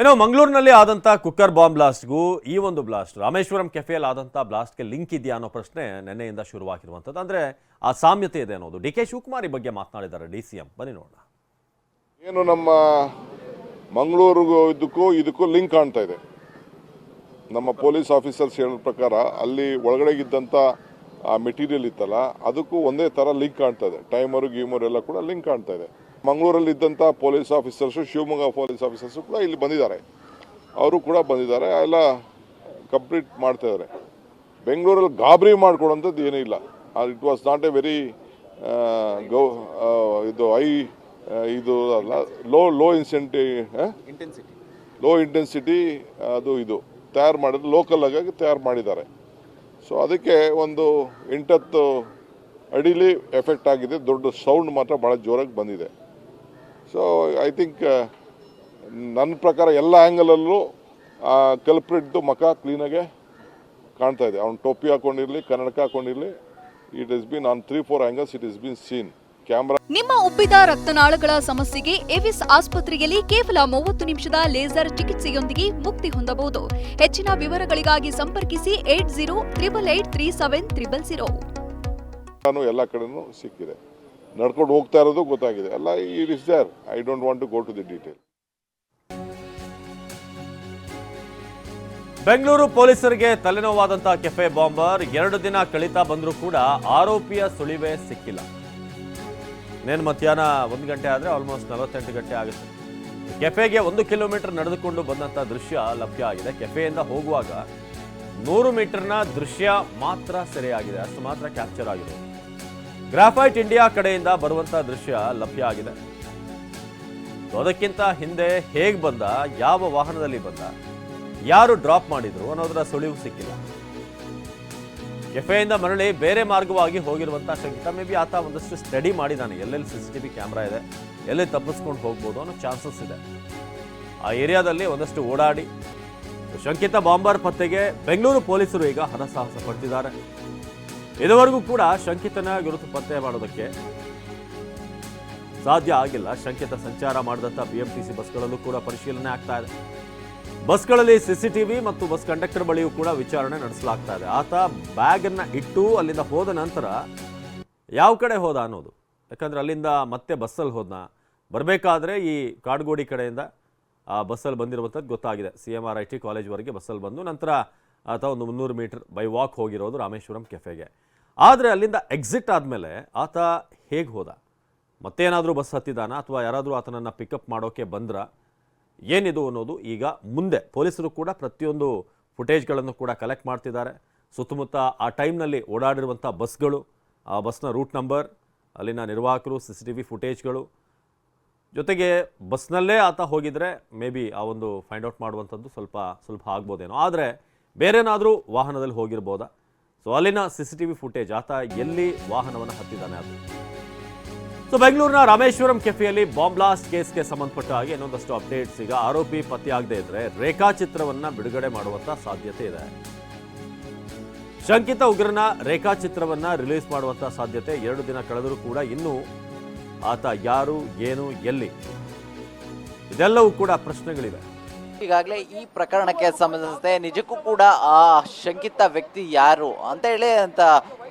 ಏನೋ ಮಂಗಳೂರಿನಲ್ಲಿ ಆದಂಥ ಕುಕ್ಕರ್ ಬಾಂಬ್ ಬ್ಲಾಸ್ಟ್ಗೂ ಈ ಒಂದು ಬ್ಲಾಸ್ಟ್, ರಾಮೇಶ್ವರಂ ಕೆಫೆಯಲ್ಲಿ ಆದಂಥ ಬ್ಲಾಸ್ಟ್ಗೆ ಲಿಂಕ್ ಇದೆಯಾ ಅನ್ನೋ ಪ್ರಶ್ನೆ ನಿನ್ನೆಯಿಂದ ಶುರುವಾಗಿರುವಂಥದ್ದು. ಅಂದರೆ ಆ ಸಾಮ್ಯತೆ ಇದೆ ಅನ್ನೋದು. ಡಿ ಕೆ ಶಿವಕುಮಾರಿ ಬಗ್ಗೆ ಮಾತನಾಡಿದ್ದಾರೆ. ಡಿ ಸಿ ಎಂ, ಬನ್ನಿ ನೋಡೋಣ. ಏನು ನಮ್ಮ ಮಂಗಳೂರಿಗೂ ಇದಕ್ಕೂ ಇದಕ್ಕೂ ಲಿಂಕ್ ಕಾಣ್ತಾ ಇದೆ. ನಮ್ಮ ಪೊಲೀಸ್ ಆಫೀಸರ್ಸ್ ಹೇಳೋ ಪ್ರಕಾರ ಅಲ್ಲಿ ಒಳಗಡೆ ಇದ್ದಂಥ ಆ ಮೆಟೀರಿಯಲ್ ಇತ್ತಲ್ಲ, ಅದಕ್ಕೂ ಒಂದೇ ಥರ ಲಿಂಕ್ ಕಾಣ್ತಾ ಇದೆ. ಟೈಮರು, ಗೀಮರು ಎಲ್ಲ ಕೂಡ ಲಿಂಕ್ ಕಾಣ್ತಾ ಇದೆ. ಮಂಗಳೂರಲ್ಲಿ ಇದ್ದಂಥ police officers Shivamogga police officers ಕೂಡ ಇಲ್ಲಿ ಬಂದಿದ್ದಾರೆ. ಅವರು ಕೂಡ ಬಂದಿದ್ದಾರೆ. ಎಲ್ಲ ಕಂಪ್ಲೀಟ್ ಮಾಡ್ತಾ ಇದ್ದಾರೆ. ಬೆಂಗಳೂರಲ್ಲಿ ಗಾಬರಿ ಮಾಡ್ಕೊಡೋಂಥದ್ದು ಏನೂ ಇಲ್ಲ. It was not a very ಗೌ ಇದು ಐ ಇದು ಅಲ್ಲ low low intensity low intensity ಅದು ಇದು. ತಯಾರು ಮಾಡಿದ್ರು ಲೋಕಲ್ ಆಗಿ ತಯಾರು ಮಾಡಿದ್ದಾರೆ. ಸೊ ಅದಕ್ಕೆ ಒಂದು ಎಂಟತ್ತು ಅಡಿಲಿ ಎಫೆಕ್ಟ್ ಆಗಿದೆ. ದೊಡ್ಡ ಸೌಂಡ್ ಮಾತ್ರ ಭಾಳ ಜೋರಾಗಿ ಬಂದಿದೆ. ಸೊ ಐ ಥಿಂಕ್ ನನ್ನ ಪ್ರಕಾರ ಎಲ್ಲ ಆ್ಯಂಗಲಲ್ಲೂ ಕಲ್ಪ್ರಿಟ್ದು ಮಖ ಕ್ಲೀನಾಗೆ ಕಾಣ್ತಾ ಇದೆ. ಅವ್ನು ಟೋಪಿ ಹಾಕೊಂಡಿರಲಿ ಕನ್ನಡಕ ಹಾಕೊಂಡಿರಲಿ it is been on three four angles it is been seen camera ನಿಮ್ಮ ಉಬ್ಬಿದ ರಕ್ತನಾಳಗಳ ಸಮಸ್ಯೆಗೆ ಎವಿಸ್ ಆಸ್ಪತ್ರೆಯಲ್ಲಿ ಕೇವಲ ಮೂವತ್ತು ನಿಮಿಷದ ಲೇಸರ್ ಚಿಕಿತ್ಸೆಯೊಂದಿಗೆ ಮುಕ್ತಿ ಹೊಂದಬಹುದು. ಹೆಚ್ಚಿನ ವಿವರಗಳಿಗಾಗಿ ಸಂಪರ್ಕಿಸಿ eight zero triple eight three seven triple zero. ಎಲ್ಲ ಕಡೆನೂ ಸಿಕ್ಕಿದೆ. ನಡ್ಕೊಂಡು ಹೋಗ್ತಾ ಇರೋದು ಗೊತ್ತಾಗಿದೆ. ಅಲ್ಲ it is there I don't want to go to the detail Bengaluru ಪೊಲೀಸರಿಗೆ ತಲೆನೋವಾದಂತಹ ಕೆಫೆ ಬಾಂಬರ್. ಎರಡು ದಿನ ಕಳೀತಾ ಬಂದರೂ ಕೂಡ ಆರೋಪಿಯ ಸುಳಿವೇ ಸಿಕ್ಕಿಲ್ಲ. ನೇನು ಮಧ್ಯಾಹ್ನ ಒಂದು ಗಂಟೆ ಆದರೆ ಆಲ್ಮೋಸ್ಟ್ ನಲವತ್ತೆಂಟು ಗಂಟೆ ಆಗುತ್ತೆ. ಕೆಫೆಗೆ ಒಂದು ಕಿಲೋಮೀಟರ್ ನಡೆದುಕೊಂಡು ಬಂದಂಥ ದೃಶ್ಯ ಲಭ್ಯ ಆಗಿದೆ. ಕೆಫೆಯಿಂದ ಹೋಗುವಾಗ ನೂರು ಮೀಟರ್ನ ದೃಶ್ಯ ಮಾತ್ರ ಸೆರೆಯಾಗಿದೆ. ಅಷ್ಟು ಮಾತ್ರ ಕ್ಯಾಪ್ಚರ್ ಆಗಿದೆ. ಗ್ರಾಫೈಟ್ ಇಂಡಿಯಾ ಕಡೆಯಿಂದ ಬರುವಂಥ ದೃಶ್ಯ ಲಭ್ಯ ಆಗಿದೆ. ಅದಕ್ಕಿಂತ ಹಿಂದೆ ಹೇಗೆ ಬಂದ, ಯಾವ ವಾಹನದಲ್ಲಿ ಬಂದ, ಯಾರು ಡ್ರಾಪ್ ಮಾಡಿದ್ರು ಅನ್ನೋದರ ಸುಳಿವು ಸಿಕ್ಕಿಲ್ಲ. ಕೆಫೆಯಿಂದ ಮರಳಿ ಬೇರೆ ಮಾರ್ಗವಾಗಿ ಹೋಗಿರುವಂತಹ ಶಂಕಿತ, ಮೇ ಬಿ ಆತ ಒಂದಷ್ಟು ಸ್ಟಡಿ ಮಾಡಿದ್ದಾನೆ ಎಲ್ಲೆಲ್ಲಿ C C T V camera ಇದೆ, ಎಲ್ಲಿ ತಪ್ಪಿಸ್ಕೊಂಡು ಹೋಗ್ಬೋದು ಅನ್ನೋ ಚಾನ್ಸಸ್ ಇದೆ. ಆ ಏರಿಯಾದಲ್ಲಿ ಒಂದಷ್ಟು ಓಡಾಡಿ, ಶಂಕಿತ ಬಾಂಬರ್ ಪತ್ತೆಗೆ ಬೆಂಗಳೂರು ಪೊಲೀಸರು ಈಗ ಹರಸಾಹಸ ಪಡ್ತಿದ್ದಾರೆ. ಇದುವರೆಗೂ ಕೂಡ ಶಂಕಿತನ ಗುರುತು ಪತ್ತೆ ಮಾಡೋದಕ್ಕೆ ಸಾಧ್ಯ ಆಗಿಲ್ಲ. ಶಂಕಿತ ಸಂಚಾರ ಮಾಡಿದಂಥ ಬಿಎಂಟಿಸಿ ಬಸ್ಗಳಲ್ಲೂ ಕೂಡ ಪರಿಶೀಲನೆ ಆಗ್ತಾ ಇದೆ. ಬಸ್ಗಳಲ್ಲಿ ಸಿಸಿಟಿವಿ ಮತ್ತು ಬಸ್ ಕಂಡಕ್ಟರ್ ಬಳಿಯೂ ಕೂಡ ವಿಚಾರಣೆ ನಡೆಸಲಾಗ್ತಾ ಇದೆ. ಆತ ಬ್ಯಾಗ್ ಅನ್ನ ಇಟ್ಟು ಅಲ್ಲಿಂದ ಹೋದ ನಂತರ ಯಾವ ಕಡೆ ಹೋದ ಅನ್ನೋದು. ಯಾಕಂದ್ರೆ ಅಲ್ಲಿಂದ ಮತ್ತೆ ಬಸ್ಸಲ್ಲಿ ಹೋದ್ನ. ಬರಬೇಕಾದ್ರೆ ಈ ಕಾಡ್ಗೋಡಿ ಕಡೆಯಿಂದ ಆ ಬಸ್ಸಲ್ಲಿ ಬಂದಿರುವಂಥದ್ದು ಗೊತ್ತಾಗಿದೆ. C M R I T ಕಾಲೇಜ್ವರೆಗೆ ಬಸ್ಸಲ್ಲಿ ಬಂದು ನಂತರ ಆತ ಒಂದು ಮುನ್ನೂರು ಮೀಟರ್ ಬೈ ವಾಕ್ ಹೋಗಿರೋದು ರಾಮೇಶ್ವರಂ ಕೆಫೆಗೆ. ಆದರೆ ಅಲ್ಲಿಂದ ಎಕ್ಸಿಟ್ ಆದಮೇಲೆ ಆತ ಹೇಗೆ ಹೋದ? ಮತ್ತೇನಾದರೂ ಬಸ್ ಹತ್ತಿದಾನ? ಅಥವಾ ಯಾರಾದರೂ ಆತನನ್ನು ಪಿಕಪ್ ಮಾಡೋಕೆ ಬಂದ್ರ? ಏನಿದು ಅನ್ನೋದು ಈಗ ಮುಂದೆ. ಪೊಲೀಸರು ಕೂಡ ಪ್ರತಿಯೊಂದು ಫುಟೇಜ್ಗಳನ್ನು ಕೂಡ ಕಲೆಕ್ಟ್ ಮಾಡ್ತಿದ್ದಾರೆ. ಸುತ್ತಮುತ್ತ ಆ ಟೈಮ್ನಲ್ಲಿ ಓಡಾಡಿರುವಂಥ ಬಸ್ಗಳು ಆ ಬಸ್ನ ರೂಟ್ ನಂಬರ್ ಅಲ್ಲಿನ ನಿರ್ವಾಹಕರು ಸಿ ಸಿ ಟಿ ವಿ ಫುಟೇಜ್ಗಳು ಜೊತೆಗೆ ಬಸ್ನಲ್ಲೇ ಆತ ಹೋಗಿದರೆ ಮೇ ಬಿ ಆ ಒಂದು ಫೈಂಡ್ ಔಟ್ ಮಾಡುವಂಥದ್ದು ಸ್ವಲ್ಪ ಸ್ವಲ್ಪ ಆಗ್ಬೋದೇನೋ. ಆದರೆ ಬೇರೆನಾದರೂ ವಾಹನದಲ್ಲಿ ಹೋಗಿರ್ಬೋದಾ? ಸೊ ಅಲ್ಲಿನ C C T V footage, ಆತ ಎಲ್ಲಿ ವಾಹನವನ್ನು ಹತ್ತಿದ್ದಾನೆ ಅದು. ಸೊ ಬೆಂಗಳೂರಿನ ರಾಮೇಶ್ವರಂ ಕೆಫೆಯಲ್ಲಿ ಬಾಂಬ್ ಬ್ಲಾಸ್ಟ್ ಕೇಸ್ಗೆ ಸಂಬಂಧಪಟ್ಟ ಹಾಗೆ ಇನ್ನೊಂದಷ್ಟು ಅಪ್ಡೇಟ್ಸ್. ಈಗ ಆರೋಪಿ ಪತ್ತೆಯಾಗದೇ ಇದ್ರೆ ರೇಖಾಚಿತ್ರವನ್ನ ಬಿಡುಗಡೆ ಮಾಡುವಂತ ಸಾಧ್ಯತೆ ಇದೆ. ಶಂಕಿತ ಉಗ್ರನ ರೇಖಾಚಿತ್ರವನ್ನ ರಿಲೀಸ್ ಮಾಡುವಂತ ಸಾಧ್ಯತೆ ಎರಡು ದಿನ ಕಳೆದರೂ ಕೂಡ ಇನ್ನೂ ಆತ ಯಾರು, ಏನು, ಎಲ್ಲಿ? ಇದೆಲ್ಲವೂ ಕೂಡ ಪ್ರಶ್ನೆಗಳಿವೆ. ಈಗಾಗಲೇ ಈ ಪ್ರಕರಣಕ್ಕೆ ಸಂಬಂಧಿಸಿದಂತೆ ನಿಜಕ್ಕೂ ಕೂಡ ಆ ಶಂಕಿತ ವ್ಯಕ್ತಿ ಯಾರು ಅಂತ ಹೇಳಿ ಅಂತ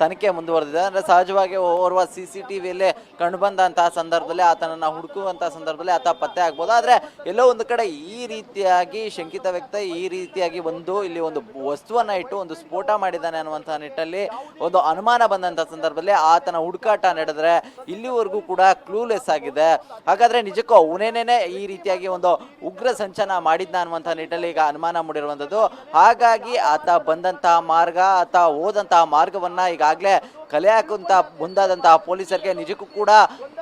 ತನಿಖೆ ಮುಂದುವರೆದಿದೆ. ಅಂದರೆ ಸಹಜವಾಗಿ ಓರ್ವ ಸಿ ಸಿ ಟಿ ವಿಯಲ್ಲೇ ಕಂಡುಬಂದಂತಹ ಸಂದರ್ಭದಲ್ಲಿ ಆತನನ್ನು ಹುಡುಕುವಂತಹ ಸಂದರ್ಭದಲ್ಲಿ ಆತ ಪತ್ತೆ ಆಗ್ಬೋದು. ಆದರೆ ಎಲ್ಲೋ ಒಂದು ಕಡೆ ಈ ರೀತಿಯಾಗಿ ಶಂಕಿತ ವ್ಯಕ್ತಿ, ಈ ರೀತಿಯಾಗಿ ಒಂದು ಇಲ್ಲಿ ಒಂದು ವಸ್ತುವನ್ನು ಇಟ್ಟು ಒಂದು ಸ್ಫೋಟ ಮಾಡಿದ್ದಾನೆ ಅನ್ನುವಂತಹ ನಿಟ್ಟಲ್ಲಿ ಒಂದು ಅನುಮಾನ ಬಂದಂಥ ಸಂದರ್ಭದಲ್ಲಿ ಆತನ ಹುಡುಕಾಟ ನಡೆದರೆ ಇಲ್ಲಿವರೆಗೂ ಕೂಡ ಕ್ಲೂಲೆಸ್ ಆಗಿದೆ. ಹಾಗಾದ್ರೆ ನಿಜಕ್ಕೂ ಅವನೇನೇನೆ ಈ ರೀತಿಯಾಗಿ ಒಂದು ಉಗ್ರ ಸಂಚನ ಮಾಡಿದ್ನ ಅನ್ನುವಂಥ ನಿಟ್ಟಲ್ಲಿ ಈಗ ಅನುಮಾನ ಮೂಡಿರುವಂಥದ್ದು ಹಾಗಾಗಿ ಆತ ಬಂದಂತಹ ಮಾರ್ಗ, ಆತ ಹೋದಂತಹ ಮಾರ್ಗವನ್ನ ಈಗಾಗಲೇ ಕಲೆ ಹಾಕುವಂತ ಮುಂದಾದಂತಹ ಪೊಲೀಸರಿಗೆ ನಿಜಕ್ಕೂ ಕೂಡ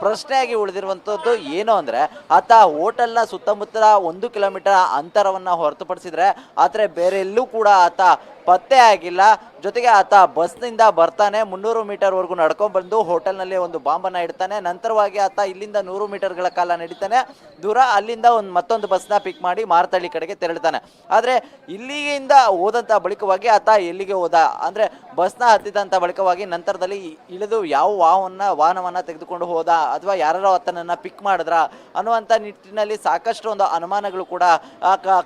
ಪ್ರಶ್ನೆಯಾಗಿ ಉಳಿದಿರುವಂತದ್ದು ಏನು ಅಂದ್ರೆ, ಆತ ಹೋಟೆಲ್ನ ಸುತ್ತಮುತ್ತಲ ಒಂದು ಕಿಲೋಮೀಟರ್ ಅಂತರವನ್ನ ಹೊರತುಪಡಿಸಿದ್ರೆ, ಆದ್ರೆ ಬೇರೆ ಎಲ್ಲೂ ಕೂಡ ಆತ ಪತ್ತೆ ಆಗಿಲ್ಲ. ಜೊತೆಗೆ ಆತ ಬಸ್ನಿಂದ ಬರ್ತಾನೆ, ಮುನ್ನೂರು ಮೀಟರ್ವರೆಗೂ ನಡ್ಕೊಂಡ್ ಬಂದು ಹೋಟೆಲ್ನಲ್ಲಿ ಒಂದು ಬಾಂಬನ್ನ ಇಡ್ತಾನೆ, ನಂತರವಾಗಿ ಆತ ಇಲ್ಲಿಂದ ನೂರು ಮೀಟರ್ಗಳ ಕಾಲ ನಡೀತಾನೆ, ದೂರ ಅಲ್ಲಿಂದ ಒಂದು ಮತ್ತೊಂದು ಬಸ್ನ ಪಿಕ್ ಮಾಡಿ ಮಾರತಳ್ಳಿ ಕಡೆಗೆ ತೆರಳ್ತಾನೆ. ಆದ್ರೆ ಇಲ್ಲಿಯಿಂದ ಹೋದಂಥ ಬಳಿಕವಾಗಿ ಆತ ಎಲ್ಲಿಗೆ ಹೋದ ಅಂದ್ರೆ ಬಸ್ನ ಹತ್ತಿದಂತ ಬಳಿಕವಾಗಿ ನಂತರ ಸಂದರ್ಭದಲ್ಲಿ ಇಳಿದು ಯಾವ ವಾಹನ ವಾಹನವನ್ನು ತೆಗೆದುಕೊಂಡು ಹೋದ ಅಥವಾ ಯಾರೋ ಆತನನ್ನ ಪಿಕ್ ಮಾಡಿದ್ರ ಅನ್ನುವಂಥ ನಿಟ್ಟಿನಲ್ಲಿ ಸಾಕಷ್ಟು ಒಂದು ಅನುಮಾನಗಳು ಕೂಡ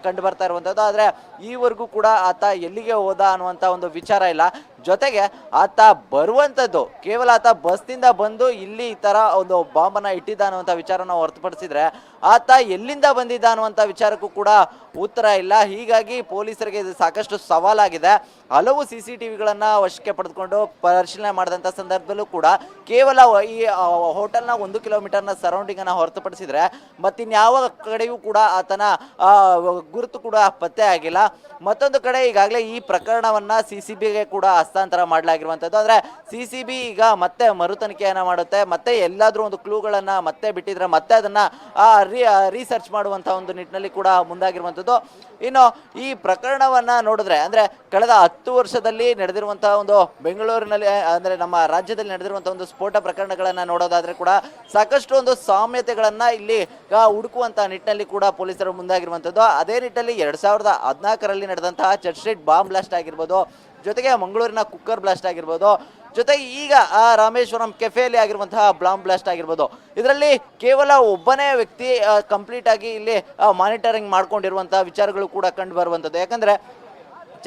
ಕಂಡು ಬರ್ತಾ ಇರುವಂಥದ್ದು ಆದರೆ ಈವರೆಗೂ ಕೂಡ ಆತ ಎಲ್ಲಿಗೆ ಹೋದ ಅನ್ನುವಂಥ ಒಂದು ವಿಚಾರ ಇಲ್ಲ. ಜೊತೆಗೆ ಆತ ಬರುವಂಥದ್ದು ಕೇವಲ ಆತ ಬಸ್ನಿಂದ ಬಂದು ಇಲ್ಲಿ ಈ ಥರ ಒಂದು ಬಾಂಬನ್ನ ಇಟ್ಟಿದ್ದ ಅನ್ನುವಂಥ ವಿಚಾರನ ಹೊರತುಪಡಿಸಿದ್ರೆ ಆತ ಎಲ್ಲಿಂದ ಬಂದಿದ್ದ ಅನ್ನುವಂಥ ವಿಚಾರಕ್ಕೂ ಕೂಡ ಉತ್ತರ ಇಲ್ಲ. ಹೀಗಾಗಿ ಪೊಲೀಸರಿಗೆ ಇದು ಸಾಕಷ್ಟು ಸವಾಲಾಗಿದೆ. ಹಲವು ಸಿ ಸಿ ಟಿ ವಿಗಳನ್ನು ವಶಕ್ಕೆ ಪಡೆದುಕೊಂಡು ಪರಿಶೀಲನೆ ಮಾಡಿದಂಥ ಸಂದರ್ಭದಲ್ಲೂ ಕೂಡ ಕೇವಲ ಈ ಹೋಟೆಲ್ನ ಒಂದು ಕಿಲೋಮೀಟರ್ನ ಸರೌಂಡಿಂಗನ್ನು ಹೊರತುಪಡಿಸಿದ್ರೆ ಮತ್ತಿನ್ಯಾವ ಕಡೆಯೂ ಕೂಡ ಆತನ ಗುರುತು ಕೂಡ ಪತ್ತೆ ಆಗಿಲ್ಲ. ಮತ್ತೊಂದು ಕಡೆ ಈಗಾಗಲೇ ಈ ಪ್ರಕರಣವನ್ನ ಸಿ ಸಿ ಬಿಗೆ ಕೂಡ ಹಸ್ತಾಂತರ ಮಾಡಲಾಗಿರುವಂಥದ್ದು. ಅಂದರೆ ಸಿ ಸಿ ಬಿ ಈಗ ಮತ್ತೆ ಮರು ತನಿಖೆಯನ್ನ ಮಾಡುತ್ತೆ, ಮತ್ತೆ ಎಲ್ಲಾದರೂ ಒಂದು ಕ್ಲೂಗಳನ್ನು ಮತ್ತೆ ಬಿಟ್ಟಿದ್ರೆ ಮತ್ತೆ ಅದನ್ನು ರೀ ರೀಸರ್ಚ್ ಮಾಡುವಂಥ ಒಂದು ನಿಟ್ಟಿನಲ್ಲಿ ಕೂಡ ಮುಂದಾಗಿರುವಂಥದ್ದು. ಇನ್ನು ಈ ಪ್ರಕರಣವನ್ನು ನೋಡಿದ್ರೆ, ಅಂದರೆ ಕಳೆದ ಹತ್ತು ವರ್ಷದಲ್ಲಿ ನಡೆದಿರುವಂಥ ಒಂದು ಬೆಂಗಳೂರಿನಲ್ಲಿ ಅಂದರೆ ನಮ್ಮ ರಾಜ್ಯದಲ್ಲಿ ನಡೆದಿರುವಂಥ ಒಂದು ಸ್ಫೋಟ ಪ್ರಕರಣಗಳನ್ನು ನೋಡೋದಾದರೆ ಕೂಡ ಸಾಕಷ್ಟು ಒಂದು ಸಾಮ್ಯತೆಗಳನ್ನು ಇಲ್ಲಿ ಹುಡುಕುವಂಥ ನಿಟ್ಟಿನಲ್ಲಿ ಕೂಡ ಪೊಲೀಸರು ಮುಂದಾಗಿರುವಂಥದ್ದು. ಅದೇ ನಿಟ್ಟಿನಲ್ಲಿ ಎರಡು ಸಾವಿರದ ಹದಿನಾಲ್ಕರಲ್ಲಿ ನಡೆದಂತಹ ಚರ್ಚ್ ಸ್ಟ್ರೀಟ್ ಬಾಂಬ್ ಬ್ಲಾಸ್ಟ್ ಆಗಿರ್ಬೋದು ಜೊತೆಗೆ ಮಂಗಳೂರಿನ ಕುಕ್ಕರ್ ಬ್ಲಾಸ್ಟ್ ಆಗಿರ್ಬೋದು ಜೊತೆಗೆ ಈಗ, ಆ, ರಾಮೇಶ್ವರಂ ಕೆಫೆಯಲ್ಲಿ ಆಗಿರುವಂತಹ ಬ್ಲಾಂಬ್ ಬ್ಲಾಸ್ಟ್ ಆಗಿರ್ಬೋದು. ಇದರಲ್ಲಿ ಕೇವಲ ಒಬ್ಬನೇ ವ್ಯಕ್ತಿ ಕಂಪ್ಲೀಟ್ ಆಗಿ ಇಲ್ಲಿ ಮಾನಿಟರಿಂಗ್ ಮಾಡ್ಕೊಂಡಿರುವಂತಹ ವಿಚಾರಗಳು ಕೂಡ ಕಂಡು ಬರುವಂಥದ್ದು. ಯಾಕಂದ್ರೆ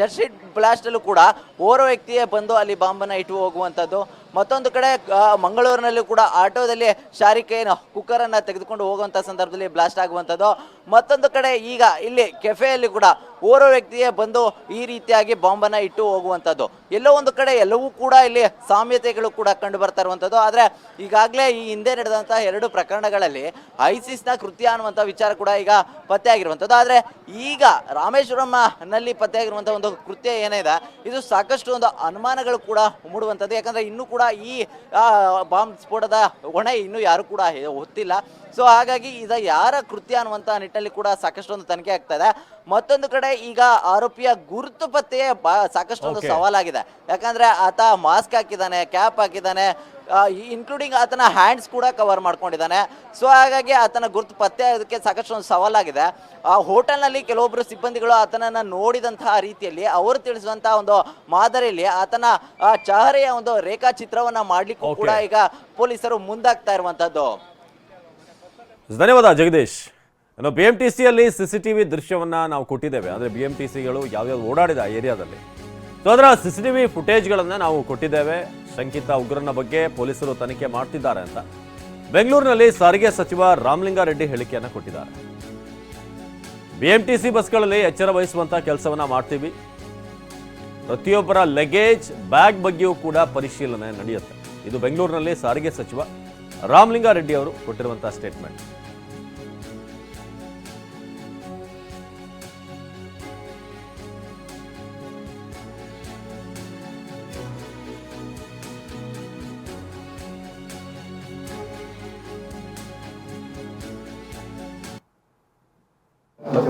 ಸ್ಟ್ರೀಟ್ ಬ್ಲಾಸ್ಟಲ್ಲೂ ಕೂಡ ಓರ್ವ ವ್ಯಕ್ತಿಯೇ ಬಂದು ಅಲ್ಲಿ ಬಾಂಬನ್ನು ಇಟ್ಟು ಹೋಗುವಂಥದ್ದು. ಮತ್ತೊಂದು ಕಡೆ ಮಂಗಳೂರಿನಲ್ಲಿ ಕೂಡ ಆಟೋದಲ್ಲಿ ಶಾರಿಕೆಯನ್ನು, ಕುಕ್ಕರನ್ನು ತೆಗೆದುಕೊಂಡು ಹೋಗುವಂಥ ಸಂದರ್ಭದಲ್ಲಿ ಬ್ಲಾಸ್ಟ್ ಆಗುವಂಥದ್ದು. ಮತ್ತೊಂದು ಕಡೆ ಈಗ ಇಲ್ಲಿ ಕೆಫೆಯಲ್ಲಿ ಕೂಡ ಓರ್ವ ವ್ಯಕ್ತಿಯೇ ಬಂದು ಈ ರೀತಿಯಾಗಿ ಬಾಂಬನ್ನು ಇಟ್ಟು ಹೋಗುವಂಥದ್ದು. ಎಲ್ಲೋ ಒಂದು ಕಡೆ ಎಲ್ಲವೂ ಕೂಡ ಇಲ್ಲಿ ಸಾಮ್ಯತೆಗಳು ಕೂಡ ಕಂಡು ಬರ್ತಾ ಇರುವಂಥದ್ದು. ಆದರೆ ಈಗಾಗಲೇ ಈ ಹಿಂದೆ ನಡೆದಂಥ ಎರಡು ಪ್ರಕರಣಗಳಲ್ಲಿ ಐಸಿಸ್ನ ಕೃತ್ಯ ಅನ್ನುವಂಥ ವಿಚಾರ ಕೂಡ ಈಗ ಪತ್ತೆ ಆಗಿರುವಂಥದ್ದು ಆದರೆ ಈಗ ರಾಮೇಶ್ವರಮ್ಮನಲ್ಲಿ ಪತ್ತೆಯಾಗಿರುವಂಥ ಒಂದು ಕೃತ್ಯ ಏನಿದೆ, ಇದು ಸಾಕಷ್ಟು ಒಂದು ಅನುಮಾನಗಳು ಕೂಡ ಮೂಡುವಂಥದ್ದು. ಯಾಕಂದರೆ ಇನ್ನೂ ಕೂಡ ಈ ಬಾಂಬ್ ಸ್ಫೋಟದ ಹೊಣೆ ಇನ್ನೂ ಯಾರು ಕೂಡ ಹೊತ್ತಿಲ್ಲ. ಸೊ ಹಾಗಾಗಿ ಇದು ಯಾರ ಕೃತ್ಯ ಅನ್ನುವಂಥ ನಿಟ್ಟಲ್ಲಿ ಕೂಡ ಸಾಕಷ್ಟು ಒಂದು ತನಿಖೆ ಆಗ್ತಾ ಇದೆ. ಮತ್ತೊಂದು ಕಡೆ ಈಗ ಆರೋಪಿಯ ಗುರುತು ಪತ್ತೆಯೇ ಬಾ ಸಾಕಷ್ಟು ಒಂದು. ಸವಾಲಾಗಿದೆ. ಯಾಕಂದ್ರೆ ಆತ ಮಾಸ್ಕ್ ಹಾಕಿದ್ದಾನೆ ಕ್ಯಾಪ್ ಹಾಕಿದ್ದಾನೆ ಇನ್ಕ್ಲೂಡಿಂಗ್ ಆತನ ಹ್ಯಾಂಡ್ಸ್ ಕೂಡ ಕವರ್ ಮಾಡ್ಕೊಂಡಿದ್ದಾನೆ. ಸೊ ಹಾಗಾಗಿ ಆತನ ಗುರುತು ಪತ್ತೆ ಅದಕ್ಕೆ ಸಾಕಷ್ಟು ಒಂದು ಸವಾಲಾಗಿದೆ. ಆ ಹೋಟೆಲ್ನಲ್ಲಿ ಕೆಲವೊಬ್ಬರು ಸಿಬ್ಬಂದಿಗಳು ಆತನನ್ನ ನೋಡಿದಂತಹ ರೀತಿಯಲ್ಲಿ ಅವರು ತಿಳಿಸುವಂತಹ ಒಂದು ಮಾದರಿಯಲ್ಲಿ ಆತನ ಚಹರೆಯ ಒಂದು ರೇಖಾಚಿತ್ರವನ್ನ ಮಾಡ್ಲಿಕ್ಕೂ ಕೂಡ ಈಗ ಪೊಲೀಸರು ಮುಂದಾಗ್ತಾ ಇರುವಂತದ್ದು ಧನ್ಯವಾದ ಜಗದೀಶ್. ಇನ್ನು ಬಿ ಎಂ ಟಿ ಸಿಯಲ್ಲಿ ಸಿ ಸಿ ಟಿ ವಿ ದೃಶ್ಯವನ್ನ ನಾವು ಕೊಟ್ಟಿದ್ದೇವೆ. ಅಂದರೆ ಬಿ ಎಂ ಟಿ ಸಿಗಳು ಯಾವ್ಯಾವ್ದು ಓಡಾಡಿದ ಏರಿಯಾದಲ್ಲಿ. ಸೊ ಅದರ ಸಿ ಸಿ ಟಿ ವಿ ಫುಟೇಜ್ಗಳನ್ನು ನಾವು ಕೊಟ್ಟಿದ್ದೇವೆ. ಶಂಕಿತ ಉಗ್ರನ ಬಗ್ಗೆ ಪೊಲೀಸರು ತನಿಖೆ ಮಾಡ್ತಿದ್ದಾರೆ ಅಂತ. ಬೆಂಗಳೂರಿನಲ್ಲಿ ಸಾರಿಗೆ ಸಚಿವ ರಾಮಲಿಂಗಾರೆಡ್ಡಿ ಹೇಳಿಕೆಯನ್ನು ಕೊಟ್ಟಿದ್ದಾರೆ. ಬಿ ಎಂ ಟಿ ಸಿ ಬಸ್ಗಳಲ್ಲಿ ಎಚ್ಚರ ವಹಿಸುವಂಥ ಕೆಲಸವನ್ನು ಮಾಡ್ತೀವಿ. ಪ್ರತಿಯೊಬ್ಬರ ಲಗೇಜ್ ಬ್ಯಾಗ್ ಬಗ್ಗೆಯೂ ಕೂಡ ಪರಿಶೀಲನೆ ನಡೆಯುತ್ತೆ. ಇದು ಬೆಂಗಳೂರಿನಲ್ಲಿ ಸಾರಿಗೆ ಸಚಿವ ರಾಮಲಿಂಗಾರೆಡ್ಡಿ ಅವರು ಕೊಟ್ಟಿರುವಂಥ ಸ್ಟೇಟ್ಮೆಂಟ್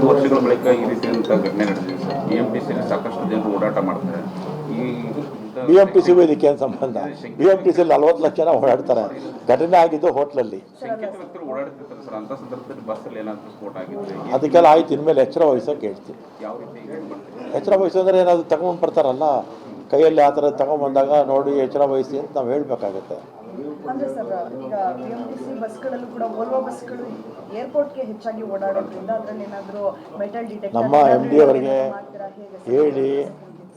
ಹತ್ತು ವರ್ಷಗಳ ಬಳಿಕ ಈ ರೀತಿಯಾದಂಥ ಘಟನೆ ನಡೆದಿದೆ ಸರ್. ಬಿ ಎಂ ಟಿ ಸಿಯಲ್ಲಿ ಸಾಕಷ್ಟು ಜನರು ಓಡಾಟ ಮಾಡ್ತಾರೆ. ಈ ಬಿ ಎಂ ಟಿ ಸಿ ಇದಕ್ಕೆ ಏನು ಸಂಬಂಧ. ಬಿ ಎಂ ಪಿ ಸಿ ನಲ್ವತ್ತು ಲಕ್ಷ ಜನ ಓಡಾಡ್ತಾರೆ. ಘಟನೆ ಆಗಿದ್ದು ಹೋಟ್ಲಲ್ಲಿ. ಅದಕ್ಕೆಲ್ಲ ಆಯ್ತು. ಇನ್ಮೇಲೆ ಎಚ್ಚರ ವಹಿಸೋಕೆ ಕೇಳ್ತೀವಿ ಎಚ್ಚರ ವಹಿಸೋದ್ರೆ ಏನಾದ್ರು ತಗೊಂಡು ಬರ್ತಾರಲ್ಲ ಕೈಯಲ್ಲಿ ಆ ಥರ ತಗೊಂಡ್ಬಂದಾಗ ನೋಡಿ ಎಚ್ಚರ ವಹಿಸಿ ಅಂತ ನಾವು ಹೇಳಬೇಕಾಗತ್ತೆ. ಅಂದ್ರೆ ಸರ್ ಈಗ ಬಿ ಎಂ ಟಿ ಸಿ ಬಸ್ಗಳಲ್ಲೂ ಕೂಡ ಓಲ್ವೋ ಬಸ್ಗಳು ಏರ್ಪೋರ್ಟ್ಗೆ ಹೆಚ್ಚಾಗಿ ಓಡಾಡೋದ್ರಿಂದ ಅದ್ರಲ್ಲಿ ಏನಾದರೂ ಮೆಟಲ್ ಡಿಟೆಕ್ಟ್ ನಮ್ಮ ಎಂ ಡಿ ಅವರಿಗೆ ಹೇಳಿ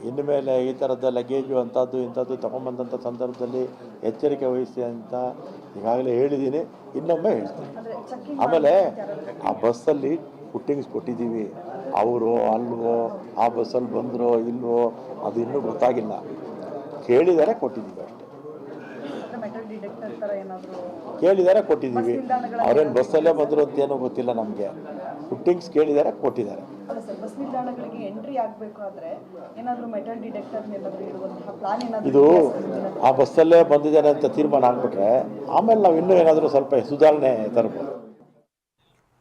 ಇನ್ನು ಮೇಲೆ ಈ ಥರದ ಲಗೇಜು ಅಂಥದ್ದು ಇಂಥದ್ದು ತೊಗೊಂಬಂದಂಥ ಸಂದರ್ಭದಲ್ಲಿ ಎಚ್ಚರಿಕೆ ವಹಿಸಿ ಅಂತ ಈಗಾಗಲೇ ಹೇಳಿದ್ದೀನಿ. ಇನ್ನೊಮ್ಮೆ ಹೇಳ್ತೀನಿ. ಆಮೇಲೆ ಆ ಬಸ್ಸಲ್ಲಿ ಫುಟ್ಟಿಂಗ್ಸ್ ಕೊಟ್ಟಿದ್ದೀವಿ. ಅವರು ಅಲ್ವೋ ಆ ಬಸ್ಸಲ್ಲಿ ಬಂದರೋ ಇಲ್ವೋ ಅದು ಇನ್ನೂ ಗೊತ್ತಾಗಿಲ್ಲ. ಕೇಳಿದರೆ ಕೊಟ್ಟಿದ್ದೀವಿ. ಕೇಳಿದರೆ ಕೊಟ್ಟಿದ್ದೀವಿ. ಅವ್ರೇನು ಬಸ್ಸಲ್ಲೇ ಬಂದರು ಅಂತ ಏನೂ ಗೊತ್ತಿಲ್ಲ ನಮಗೆ. ಫುಟ್ಟಿಂಗ್ಸ್ ಕೇಳಿದ್ದಾರೆ ಕೊಟ್ಟಿದ್ದಾರೆ. ಇದು ಆ ಬಸ್ಸಲ್ಲೇ ಬಂದಿದ್ದಾರೆ ಅಂತ ತೀರ್ಮಾನ ಆಗ್ಬಿಟ್ರೆ ಆಮೇಲೆ ನಾವು ಇನ್ನೂ ಏನಾದರೂ ಸ್ವಲ್ಪ ಸುಧಾರಣೆ ತರ್ಬೋದು.